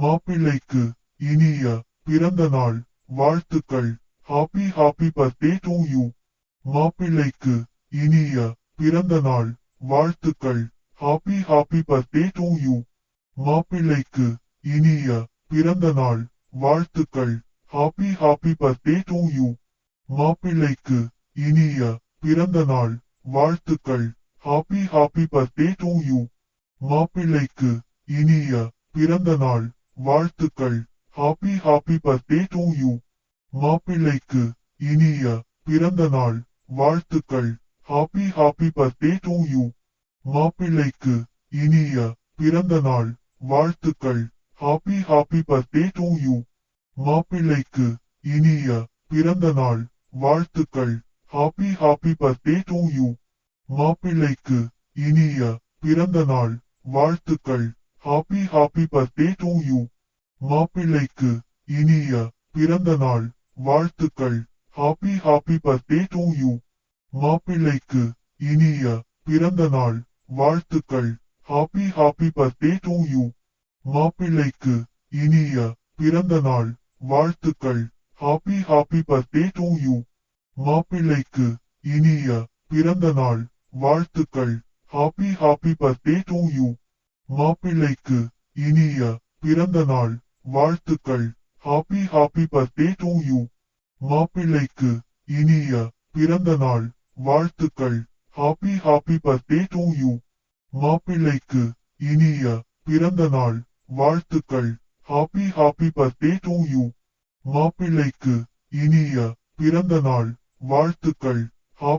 மாப்பிள்ளைக்கு இனிய பிறந்த நாள் வாழ்த்துக்கள். Happy happy birthday to you மாப்பிள்ளைக்கு இனிய பிறந்த நாள் வாழ்த்துக்கள். Happy happy birthday to you மாப்பிள்ளைக்கு இனிய பிறந்த நாள் வாழ்த்துக்கள். Happy happy birthday to you மாப்பிள்ளைக்கு இனிய பிறந்த நாள் வாழ்த்துக்கள். Happy happy birthday to you மாப்பிள்ளைக்கு இனிய பிறந்த நாள் வாழ்த்துக்கள். Happy happy birthday to you மாப்பிள்ளைக்கு இனிய பிறந்த நாள் வாழ்த்துக்கள். Happy happy birthday to you மாப்பிள்ளைக்கு இனிய பிறந்த நாள் வாழ்த்துக்கள். Happy happy birthday to you மாப்பிள்ளைக்கு இனிய பிறந்த நாள் வாழ்த்துக்கள். Happy happy birthday to you மாப்பிள்ளைக்கு இனிய பிறந்த நாள் வாழ்த்துக்கள். Happy happy birthday to you மாப்பிள்ளைக்கு இனிய பிறந்த நாள் வாழ்த்துக்கள். Happy happy birthday to you மாப்பிள்ளைக்கு இனிய பிறந்த நாள் வாழ்த்துக்கள். Happy happy birthday to you மாப்பிள்ளைக்கு இனிய பிறந்த நாள் வாழ்த்துக்கள். Happy happy birthday to you மாப்பிள்ளைக்கு இனிய பிறந்த நாள் வாழ்த்துக்கள். Happy happy birthday to you மாப்பிள்ளைக்கு இனிய பிறந்த நாள் வாழ்த்துக்கள். Happy happy birthday to you மாப்பிள்ளைக்கு இனிய பிறந்த நாள் வாழ்த்துக்கள். Happy happy birthday to you மாப்பிள்ளைக்கு இனிய பிறந்த நாள் வாழ்த்துக்கள். Happy happy birthday to you மாப்பிள்ளைக்கு இனிய பிறந்த நாள் வாழ்த்துக்கள்.